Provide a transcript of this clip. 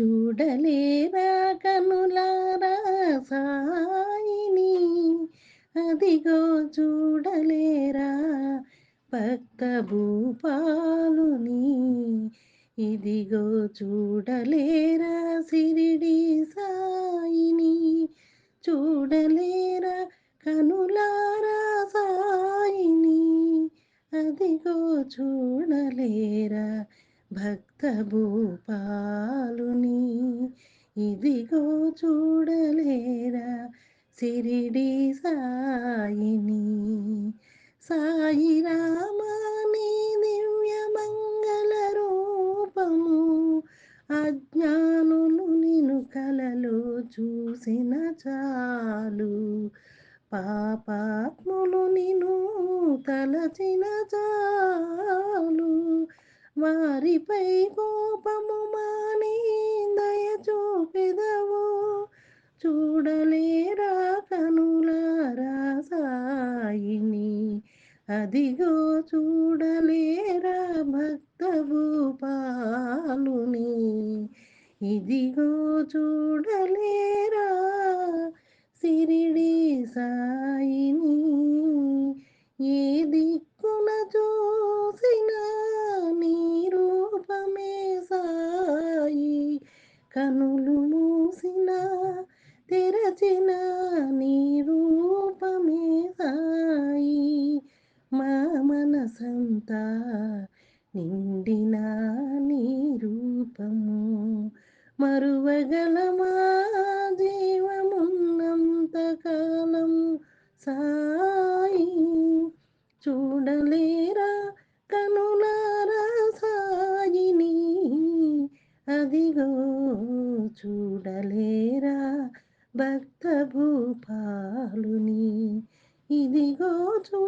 చూడలేరా కనులారా సాయిని. అదిగో చూడలేరా భక్త భూపాలుని ఇదిగో చూడలేరా సిరిడి సాయిని. చూడలేరా కనులారా సాయిని. అదిగో చూడలేరా భక్త భూపాలుని ఇదిగో చూడలేరా? సిరిడి సాయిని. సాయి రామాని దివ్య మంగళ రూపము అజ్ఞానులు నిను కలలో చూసిన చాలు. పాపాత్ములు నిను తలచిన చాలు. వారిపై కోపము మాని దయ చూపెదవు. చూడలేరా కనులారా సాయిని. అదిగో చూడలేరా భక్త భూపాలుని ఇదిగో చూడలేరా సిరిడి సాయిని. ఏ దిక్కున చూసినా నీ రూపమే సాయి. కనులు మూసిన తెరచిన నీ రూపమే సాయి. మా మనసంతా నిండిన నీ రూపము. మరువగలమా జీవమున్నంత కాలం సాయి. అదిగో చూడలేరా భక్త భూపాలుని. ఇదిగో చూ